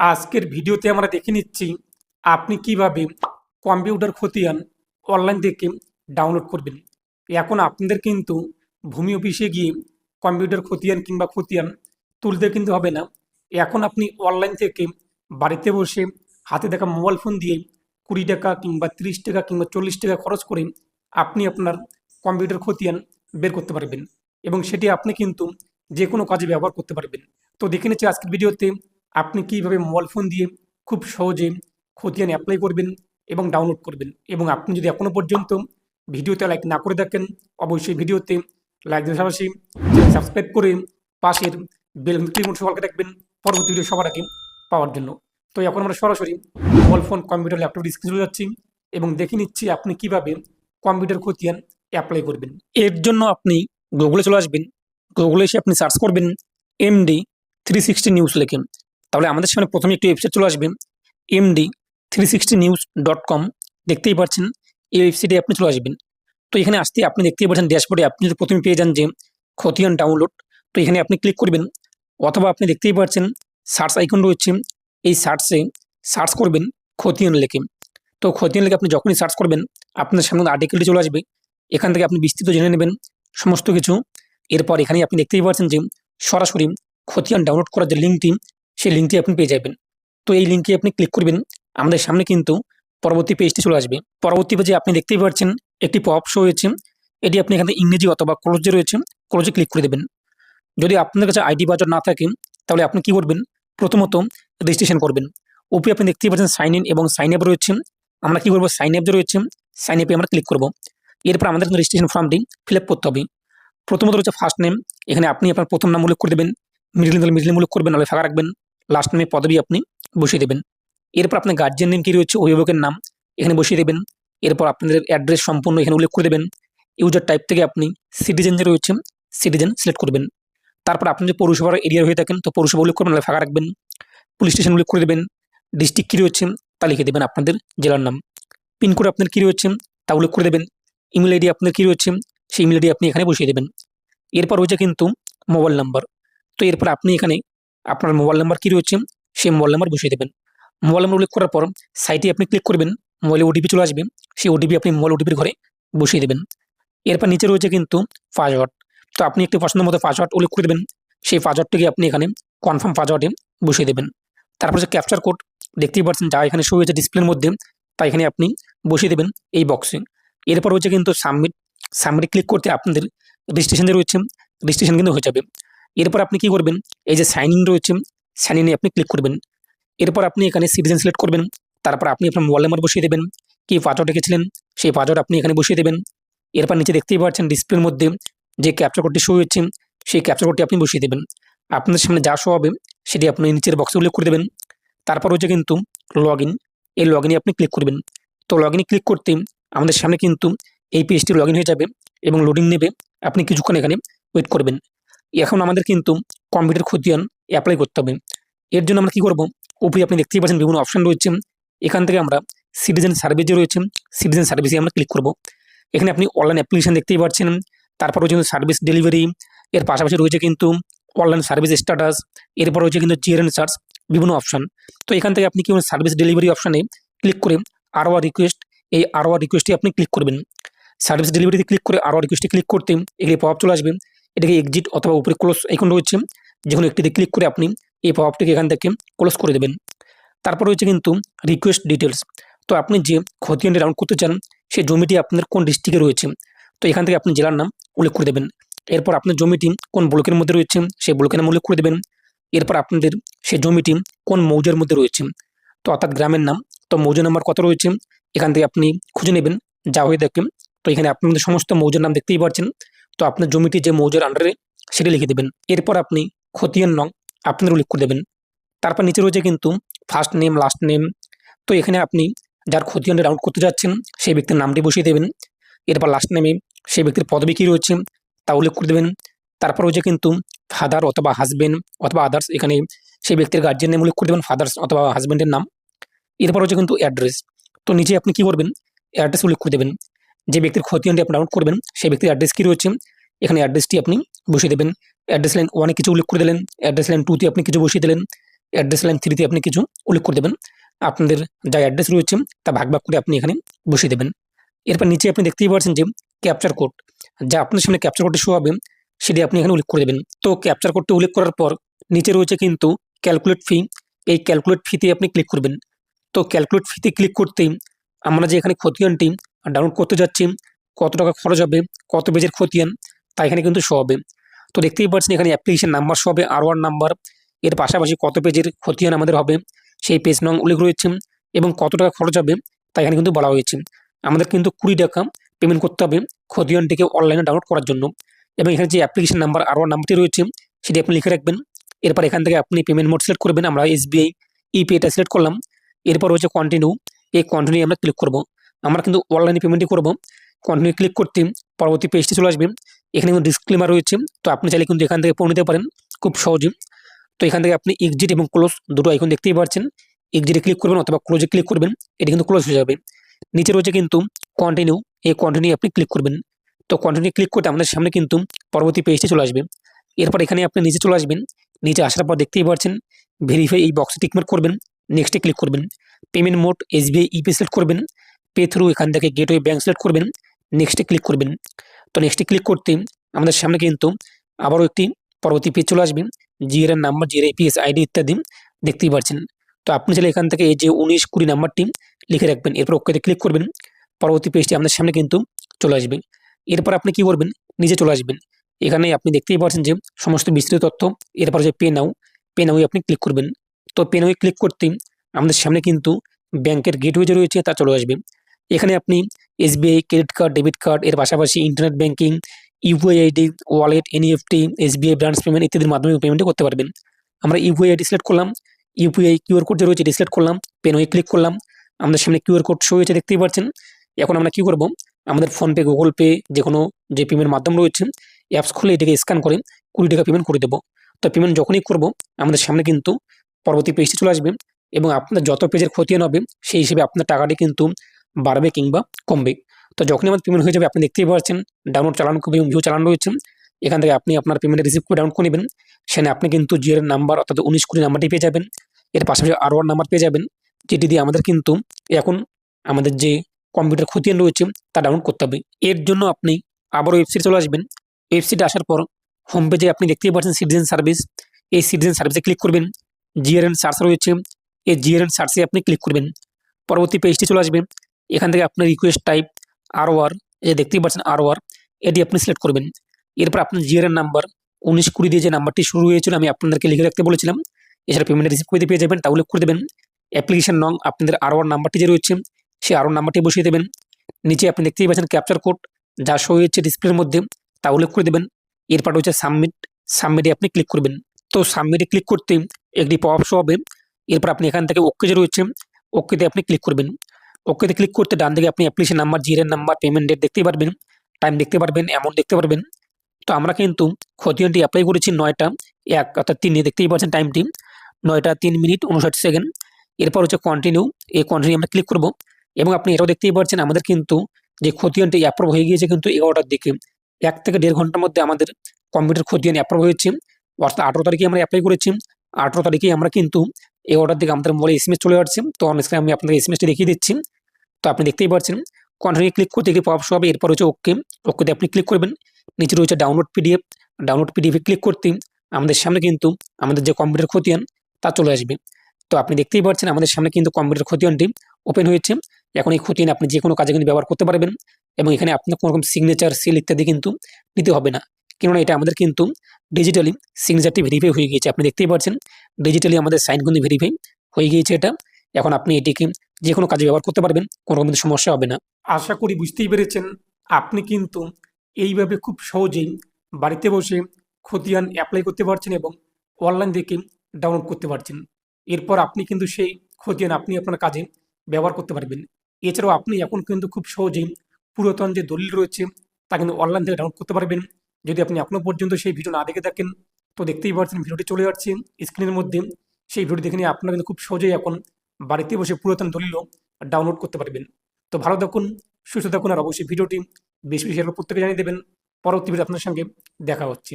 আজকের ভিডিওতে আমরা দেখে নিচ্ছি আপনি কীভাবে কম্পিউটার খতিয়ান অনলাইন থেকে ডাউনলোড করবেন। এখন আপনাদের কিন্তু ভূমি অফিসে গিয়ে কম্পিউটার খতিয়ান কিংবা খতিয়ান তুলতে কিন্তু হবে না। এখন আপনি অনলাইন থেকে বাড়িতে বসে হাতে দেখা মোবাইল ফোন দিয়ে কুড়ি টাকা কিংবা তিরিশ টাকা কিংবা চল্লিশ টাকা খরচ করে আপনি আপনার কম্পিউটার খতিয়ান বের করতে পারবেন এবং সেটি আপনি কিন্তু যে কোনো কাজে ব্যবহার করতে পারবেন। তো দেখে নিচ্ছি আজকের ভিডিওতে আপনি কীভাবে মোবাইল ফোন দিয়ে খুব সহজে খতিয়ান অ্যাপ্লাই করবেন এবং ডাউনলোড করবেন। এবং আপনি যদি এখনও পর্যন্ত ভিডিওতে লাইক না করে থাকেন, অবশ্যই ভিডিওতে লাইক পাশাপাশি সাবস্ক্রাইব করে পাশের বেল নোটিফিকেশন সকালকে রাখবেন পরবর্তী ভিডিও সবার আগে পাওয়ার জন্য। তো এখন আমরা সরাসরি মোবাইল ফোন কম্পিউটার ল্যাপটপ স্ক্রিনে চলে যাচ্ছি এবং দেখে নিচ্ছি আপনি কীভাবে কম্পিউটার খতিয়ান অ্যাপ্লাই করবেন। এর জন্য আপনি গুগলে চলে আসবেন। গুগলে এসে আপনি সার্চ করবেন এমডি থ্রি সিক্সটি নিউজ লেখে। তাহলে আমাদের সামনে প্রথমে একটি ওয়েবসাইট চলে আসবে MD three sixty news dot com দেখতেই পাচ্ছেন, এই ওয়েবসাইটে আপনি চলে আসবেন। তো এখানে আসতে আপনি দেখতেই পাচ্ছেন ড্যাশবোর্ডে আপনি যদি প্রথমে পেয়ে যান যে খতিয়ান ডাউনলোড তো এখানে আপনি ক্লিক করবেন, অথবা আপনি দেখতেই পাচ্ছেন সার্চ আইকন রয়েছে, এই সার্চে সার্চ করবেন খতিয়ান লেখে। তো খতিয়ান লেখে আপনি যখনই সার্চ করবেন, আপনার সামনে আর্টিকেলটি চলে আসবে, এখান থেকে আপনি বিস্তৃত জেনে নেবেন সমস্ত কিছু। এরপর এখানে আপনি দেখতেই পাচ্ছেন যে সরাসরি খতিয়ান ডাউনলোড করার যে লিঙ্কটি সেই লিঙ্কটি আপনি পেয়ে যাবেন। তো এই লিঙ্কে আপনি ক্লিক করবেন, আমাদের সামনে কিন্তু পরবর্তী পেজটি চলে আসবে। পরবর্তী পেজে আপনি দেখতেই পাচ্ছেন একটি পপ শো হয়েছে এটি আপনি এখানে ইংরেজি অথবা ক্লোজে রয়েছে ক্লোজে ক্লিক করে দেবেন। যদি আপনার কাছে আইডি বাজার না থাকে, তাহলে আপনি কি করবেন? প্রথমত রেজিস্ট্রেশন করবেন। উপরে আপনি দেখতেই পাচ্ছেন সাইন ইন এবং সাইন আপ রয়েছে। আমরা কি করব? সাইন আপ যে রয়েছে সাইন আপে আমরা ক্লিক করব। এরপর আমাদের রেজিস্ট্রেশন ফর্মটি ফিল আপ করতে হবে। প্রথমত রয়েছে ফার্স্ট নেম এখানে আপনি আপনার প্রথম নাম উল্লেখ করে দেবেন। মিডিল মিডিল উল্লেখ করবেন, নাহলে ফাঁকা রাখবেন। লাস্ট নেমে পদবি আপনি বসিয়ে দেবেন। এরপর আপনার গার্জিয়ান নেম কি রয়েছে, অভিভাবকের নাম এখানে বসিয়ে দেবেন। এরপর আপনাদের অ্যাড্রেস সম্পূর্ণ এখানে উল্লেখ করে দেবেন। ইউজার টাইপ থেকে আপনি সিটিজেন যে রয়েছে সিটিজেন সিলেক্ট করবেন। তারপর আপনি যে পৌরসভার এরিয়ার হয়ে থাকেন, তো পৌরসভা উল্লেখ করবেন ফাঁকা রাখবেন। পুলিশ স্টেশন উল্লেখ করে দেবেন। ডিস্ট্রিক্ট কী রয়েছে, তা লিখে দেবেন আপনাদের জেলার নাম। পিনকোড আপনার কী রয়েছে, তা উল্লেখ করে দেবেন। ইমেল আইডি আপনার কী রয়েছে, সেই ইমেল আইডি আপনি এখানে বসিয়ে দেবেন। এরপর রয়েছে কিন্তু মোবাইল নাম্বার তো এরপর আপনি এখানে আপনার মোবাইল নাম্বার কী রয়েছে, সেই মোবাইল নাম্বার বসিয়ে দেবেন। মোবাইল নাম্বার উল্লেখ করার পর সাইটে আপনি ক্লিক করবেন মোবাইলে ওটিপি চলে আসবে, সেই ওটিপি আপনি মোবাইল ওটিপির ঘরে বসিয়ে দেবেন। এরপর নিচে রয়েছে কিন্তু পাসওয়ার্ড তো আপনি একটি পছন্দ মতো পাসওয়ার্ড উল্লেখ করে দেবেন, সেই পাসওয়ার্ডটিকে আপনি এখানে কনফার্ম পাসওয়ার্ডে বসিয়ে দেবেন। তারপর যে ক্যাপচার কোড দেখতেই পাচ্ছেন যা এখানে শো হয়েছে ডিসপ্লের মধ্যে, তা এখানে আপনি বসিয়ে দেবেন এই বক্সে এরপর রয়েছে কিন্তু সাবমিট সাবমিট ক্লিক করতে আপনাদের রেজিস্ট্রেশন যে রয়েছে রেজিস্ট্রেশন কিন্তু হয়ে যাবে। এরপর আপনি কি করবেন? এই যে সাইন ইন রয়েছে সাইন ইনে আপনি ক্লিক করবেন। এরপর আপনি এখানে সিটিজেন সিলেক্ট করবেন। তারপর আপনি আপনার মোবাইল নাম্বার বসিয়ে দেবেন। কি পাসওয়ার্ড রেখেছিলেন? সেই পাসওয়ার্ড আপনি এখানে বসিয়ে দেবেন। এরপর নিচে দেখতেই পাচ্ছেন ডিসপ্লের মধ্যে যে ক্যাপচার কোডটি শো হচ্ছে সেই ক্যাপচার কোডটি আপনি বসিয়ে দেবেন। আপনাদের সামনে যা শো হবে, সেটি আপনি নিচের বক্সে উল্লেখ করে দেবেন। তারপর হচ্ছে কিন্তু লগ ইন এই লগ ইনে আপনি ক্লিক করবেন। তো লগ ইনে ক্লিক করতে আমাদের সামনে কিন্তু এই পেজটি লগ ইন হয়ে যাবে এবং লোডিং নেবে। আপনি কিছুক্ষণ এখানে ওয়েট করবেন। এখন আমাদের কিন্তু কম্পিউটার খতিয়ান অ্যাপ্লাই করতে হবে। এর জন্য আমরা কী করব? উপরে আপনি দেখতেই পাচ্ছেন বিভিন্ন অপশন রয়েছে। এখান থেকে আমরা সিটিজেন সার্ভিস যে রয়েছে। সিটিজেন সার্ভিসে আমরা ক্লিক করব। এখানে আপনি অনলাইন অ্যাপ্লিকেশন দেখতেই পাচ্ছেন। তারপর রয়েছে সার্ভিস ডেলিভারি এর পাশাপাশি রয়েছে কিন্তু অনলাইন সার্ভিস স্ট্যাটাস এরপর রয়েছে কিন্তু জিয়ার সার্চ বিভিন্ন অপশন তো এখান থেকে আপনি কি সার্ভিস ডেলিভারি অপশানে ক্লিক করে আরও রিকোয়েস্ট এই আরও রিকোয়েস্টে আপনি ক্লিক করবেন। সার্ভিস ডেলিভারিতে ক্লিক করে আরও রিকোয়েস্টে ক্লিক করতে এখানে পপ চলে আসবে। এটাকে এক্সিট অথবা উপরে ক্লোজ এখন রয়েছে। যে কোনো একটিতে ক্লিক করে আপনি এই পপটিকে এখান থেকে ক্লোজ করে দেবেন। তারপর রয়েছে কিন্তু রিকোয়েস্ট ডিটেলস তো আপনি যে খতিয়ানটি ডাউন করতে চান, সেই জমিটি আপনার কোন ডিস্ট্রিক্টে রয়েছে? তো এখান থেকে আপনি জেলার নাম উল্লেখ করে দেবেন। এরপর আপনার জমিটি কোন ব্লকের মধ্যে রয়েছে, সেই ব্লকের নাম উল্লেখ করে দেবেন। এরপর আপনাদের সেই জমিটি কোন মৌজার মধ্যে রয়েছে। তো অর্থাৎ গ্রামের নাম। তো মৌজা নাম্বার কত রয়েছে? এখান থেকে আপনি খুঁজে নেবেন। যা হয়ে দেখেন তো এখানে আপনাদের সমস্ত মৌজার নাম দেখতেই পাচ্ছেন তো আপনার জমিটি যে মৌজার আন্ডারে সেটা লিখে দেবেন। এরপর আপনি খতিয়ান নং আপনার উল্লেখ করে দেবেন। তারপর নিচে রয়েছে কিন্তু ফার্স্ট নেম লাস্ট নেম তো এখানে আপনি যার খতিয়ানটা ডাউনলোড করতে যাচ্ছেন, সেই ব্যক্তির নামটি বসিয়ে দেবেন। এরপর লাস্ট নেমে সেই ব্যক্তির পদবি কী রয়েছে তা উল্লেখ করে দেবেন। তারপর রয়েছে কিন্তু ফাদার অথবা হাজবেন্ড অথবা আদার্স এখানে সেই ব্যক্তির গার্জিয়ান নেম উল্লেখ করে দেবেন ফাদার্স অথবা হাজবেন্ডের নাম। এরপর হচ্ছে কিন্তু অ্যাড্রেস তো নিচে আপনি কি করবেন? অ্যাড্রেস উল্লেখ করে দেবেন। যে ব্যক্তির খতিয়ানটি আপনি ডাউনলোড করবেন, সেই ব্যক্তির অ্যাড্রেস কী রয়েছে? এখানে অ্যাড্রেসটি আপনি বসিয়ে দেবেন। অ্যাড্রেস লাইন ওয়ানে কিছু উল্লেখ করে দিলেন অ্যাড্রেস লাইন টুতে আপনি কিছু বসিয়ে দিলেন অ্যাড্রেস লাইন থ্রিতে আপনি কিছু উল্লেখ করে দেবেন। আপনাদের যা অ্যাড্রেস রয়েছে, তা ভাগ ভাগ করে আপনি এখানে বসিয়ে দেবেন। এরপর নিচে আপনি দেখতেই পাচ্ছেন যে ক্যাপচার কোড যা আপনার সামনে ক্যাপচার কোডটি শো হবে, সেটি আপনি এখানে উল্লেখ করে দেবেন। তো ক্যাপচার কোডটি উল্লেখ করার পর, নিচে রয়েছে কিন্তু ক্যালকুলেট ফি এই ক্যালকুলেট ফিতে আপনি ক্লিক করবেন। তো ক্যালকুলেট ফিতে ক্লিক করতেই আমরা যে এখানে খতিয়ানটি ডাউনলোড করতে যাচ্ছি, কত টাকা খরচ হবে, কত পেজের খতিয়ান তা এখানে কিন্তু শো হবে। তো দেখতেই পাচ্ছেন এখানে অ্যাপ্লিকেশন নাম্বার শো হবে আর ওয়ান নাম্বার এর পাশাপাশি কত পেজের খতিয়ান আমাদের হবে, সেই পেজ নং উল্লেখ রয়েছে এবং কত টাকা খরচ হবে, তা এখানে কিন্তু বলা হয়েছে। আমাদের কিন্তু কুড়ি টাকা পেমেন্ট করতে হবে খতিয়ানটিকে অনলাইনে ডাউনলোড করার জন্য। এবং এখানে যে অ্যাপ্লিকেশন নাম্বার আর ওয়ান নাম্বারটি রয়েছে, সেটি আপনি লিখে রাখবেন। এরপর এখান থেকে আপনি পেমেন্ট মোড সিলেক্ট করবেন, আমরা এসবিআই ইপি এটা সিলেক্ট করলাম। এরপর হচ্ছে কন্টিনিউ এই কন্টিনিউ আমরা ক্লিক করব। আমরা কিন্তু অনলাইনে পেমেন্টই করব। কন্টিনিউ ক্লিক করতে পরবর্তী পেজটি চলে আসবে। এখানে কিন্তু ডিসক্লেমার রয়েছে। তো আপনি চাইলে কিন্তু এখান থেকে পড়ে নিতে পারেন খুব সহজে। তো এখান থেকে আপনি এক্সিট এবং ক্লোজ দুটো আইকন দেখতেই পাচ্ছেন। এক্সিটে ক্লিক করবেন অথবা ক্লোজে ক্লিক করবেন, এটি কিন্তু ক্লোজ হয়ে যাবে। নিচে রয়েছে কিন্তু কন্টিনিউ এই কন্টিনিউ আপনি ক্লিক করবেন। তো কন্টিনিউ ক্লিক করতে আমাদের সামনে কিন্তু পরবর্তী পেজটি চলে আসবে। এরপর এখানে আপনি নিচে চলে আসবেন। নিচে আসার পর দেখতেই পাচ্ছেন ভেরিফাই এই বক্সে টিকমার্ক করবেন নেক্সটে ক্লিক করবেন। Payment mode SBI ePay select করবেন। পে থ্রু এখান থেকে গেটওয়ে ব্যাঙ্ক সিলেক্ট করবেন নেক্সটে ক্লিক করবেন। তো নেক্সটে ক্লিক করতে আমাদের সামনে কিন্তু আবারও একটি পরবর্তী পেজ চলে আসবে জিএর নাম্বার জিএর এপিএস আইডি ইত্যাদি দেখতেই পাচ্ছেন। তো আপনি চাইলে এখান থেকে এই যে উনিশ কুড়ি নাম্বারটি লিখে রাখবেন, এরপর ওকেতে ক্লিক করবেন, পরবর্তী পেজটি আপনার সামনে কিন্তু চলে আসবে। এরপর আপনি কি করবেন? নিজে চলে আসবেন। এখানে আপনি দেখতেই পাচ্ছেন যে সমস্ত বিস্তৃত তথ্য, এরপর যে পে নাও পে নাওয়ে আপনি ক্লিক করবেন। তো পে ক্লিক করতে আমাদের সামনে কিন্তু ব্যাংকের গেটওয়ে যে রয়েছে তা চলে আসবে। এখানে আপনি SBI credit card debit card এর পাশাপাশি internet banking UPI ID wallet NEFT SBI branch payment ইত্যাদির মাধ্যমে পেমেন্ট করতে পারবেন। আমরা ইউপিআই আইডি সিলেক্ট করলাম ইউপিআই কিউআর কোড যে রয়েছে এটি সিলেক্ট করলাম পেনওয়ে ক্লিক করলাম, আমাদের সামনে কিউআর কোড শো হয়েছে, দেখতেই পাচ্ছেন। এখন আমরা কি করব? আমাদের ফোনপে গুগল পে যে কোনো যে পেমেন্ট মাধ্যম রয়েছে অ্যাপস খুলে এটাকে স্ক্যান করে কুড়ি টাকা পেমেন্ট করে দেবো। তো পেমেন্ট যখনই করব, আমাদের সামনে কিন্তু পরবর্তী পেজটি চলে আসবে এবং আপনার যত পেজের ক্ষতিয়ান হবে, সেই হিসেবে আপনার টাকাটি কিন্তু বাড়বে কিংবা কমবে। তো যখনই আমাদের পেমেন্ট হয়ে যাবে, আপনি দেখতেই পাচ্ছেন ডাউনলোড চালানো এবং ভিউ চালানো রয়েছে এখান থেকে আপনি আপনার পেমেন্ট রিসিভ করে ডাউনলোড করে নেবেন। সেখানে আপনি কিন্তু জিওর নাম্বার অর্থাৎ উনিশ কুড়ি নাম্বারটি পেয়ে যাবেন। এর পাশাপাশি ওয়ান নাম্বার পেয়ে যাবেন, যেটি দিয়ে আমাদের কিন্তু এখন আমাদের যে কম্পিউটার খতিয়ান রয়েছে, তা ডাউনলোড করতে হবে। এর জন্য আপনি আবার ওয়েবসাইটে চলে আসবেন। ওয়েবসাইটে আসার পর হোম পেজে আপনি দেখতেই পাচ্ছেন সিটিজেন সার্ভিস এই সিটিজেন সার্ভিসে ক্লিক করবেন। জিআরএন সার্চ রয়েছে। এই জিআরএন সার্চে আপনি ক্লিক করবেন। পরবর্তী পেজটি চলে আসবে। এখান থেকে আপনার রিকোয়েস্ট টাইপ আর ওয়ার এই দেখতেই পাচ্ছেন আর ওয়ার এটি আপনি সিলেক্ট করবেন। এরপর আপনার জিআরএন নাম্বার উনিশ কুড়ি দিয়ে যে নাম্বারটি শুরু হয়েছিল, আমি আপনাদেরকে লিখে রাখতে বলেছিলাম। এছাড়া পেমেন্ট রিসিভ করে পেয়ে যাবেন তা উল্লেখ করে দেবেন। অ্যাপ্লিকেশন নং আপনাদের আর ওয়ার নাম্বারটি যে রয়েছে, সেই আর নাম্বারটি বসিয়ে দেবেন। নিচে আপনি দেখতেই পাচ্ছেন ক্যাপচার কোড যা শো হয়েছে ডিসপ্লের মধ্যে তা উল্লেখ করে দেবেন। এরপর হচ্ছে সাবমিট সাবমিটে আপনি ক্লিক করবেন। তো সাবমিটে ক্লিক করতে একটি পপ শো হবে। এরপর আপনি এখান থেকে ওকে যে রয়েছে ওকেতে আপনি ক্লিক করবেন। ওকেতে ক্লিক করতে ডান দিকে আপনি অ্যাপ্লিকেশন নাম্বার জিরের নাম্বার পেমেন্ট ডেট দেখতে পারবেন টাইম দেখতে পারবেন অ্যামাউন্ট দেখতে পারবেন। তো আমরা কিন্তু খতিয়ানটি অ্যাপ্লাই করেছি নয়টা এক, অর্থাৎ তিনে দেখতেই পাচ্ছেন টাইমটি নয়টা তিন মিনিট উনষাট সেকেন্ড এরপর হচ্ছে কন্টিনিউ এই কন্টিনিউ আমরা ক্লিক করব। এবং আপনি এটাও দেখতেই পাচ্ছেন আমাদের কিন্তু যে খতিয়ানটি অ্যাপ্রুভ হয়ে গিয়েছে কিন্তু এগারোটার দিকে। এক থেকে দেড় ঘণ্টার মধ্যে আমাদের কম্পিউটার খতিয়ান অ্যাপ্রুভ হয়েছে। অর্থাৎ আঠেরো তারিখে আমরা অ্যাপ্লাই করেছি। আঠেরো তারিখে আমরা কিন্তু এগারোটার দিকে আমাদের মোবাইলে এস চলে আসছে। তো অনেক আমি আপনাদের এস এমএসটি দেখিয়ে দিচ্ছি। তো আপনি দেখতেই পাচ্ছেন কন্টিনিউ ক্লিক করতে একটি পপ শো হবে এরপর হচ্ছে ওকে ওকেতে আপনি ক্লিক করবেন। নিচে রয়েছে download PDF download PDF click করতে আমাদের সামনে কিন্তু আমাদের যে কম্পিউটার খতিয়ান, তা চলে আসবে। তো আপনি দেখতেই পাচ্ছেন আমাদের সামনে কিন্তু কম্পিউটার খতিয়ানটি ওপেন হয়েছে। এখন এই খতিয়ান আপনি যে কোনো কাজে কিন্তু ব্যবহার করতে পারবেন এবং এখানে আপনার কোনো রকম সিগনেচার সিল ইত্যাদি কিন্তু নিতে হবে না। কেননা এটা আমাদের কিন্তু ডিজিটালি সিগনেচারটি ভেরিফাই হয়ে গিয়েছে। আপনি দেখতেই পাচ্ছেন ডিজিটালি আমাদের সাইন কিন্তু ভেরিফাই হয়ে গিয়েছে এটা। এখন আপনি এটিকে যে কোনো কাজে ব্যবহার করতে পারবেন, কোনো রকম সমস্যা হবে না। আশা করি বুঝতেই পেরেছেন, আপনি কিন্তু এইভাবে খুব সহজেই বাড়িতে বসে খতিয়ান অ্যাপ্লাই করতে পারছেন এবং অনলাইন থেকে ডাউনলোড করতে পারছেন। এরপর আপনি কিন্তু সেই খতিয়ান আপনি আপনার কাজে ব্যবহার করতে পারবেন। এছাড়াও আপনি এখন কিন্তু খুব সহজেই পুরাতন যে দলিল রয়েছে, তা কিন্তু অনলাইন থেকে ডাউনলোড করতে পারবেন। যদি আপনি এখনও পর্যন্ত সেই ভিডিও না দেখে থাকেন, তো দেখতেই পাচ্ছেন ভিডিওটি চলে যাচ্ছে। স্ক্রিনের মধ্যে সেই ভিডিও দেখে নিয়ে আপনারা কিন্তু খুব সহজেই এখন বাড়িতে বসে পুরাতন দলিলও ডাউনলোড করতে পারবেন। তো ভালো থাকুন, সুস্থ থাকুন, আর অবশ্যই ভিডিওটি বেশি বেশি প্রত্যেকে জানিয়ে দেবেন। পরবর্তী ভিডিও আপনার সঙ্গে দেখা হচ্ছে।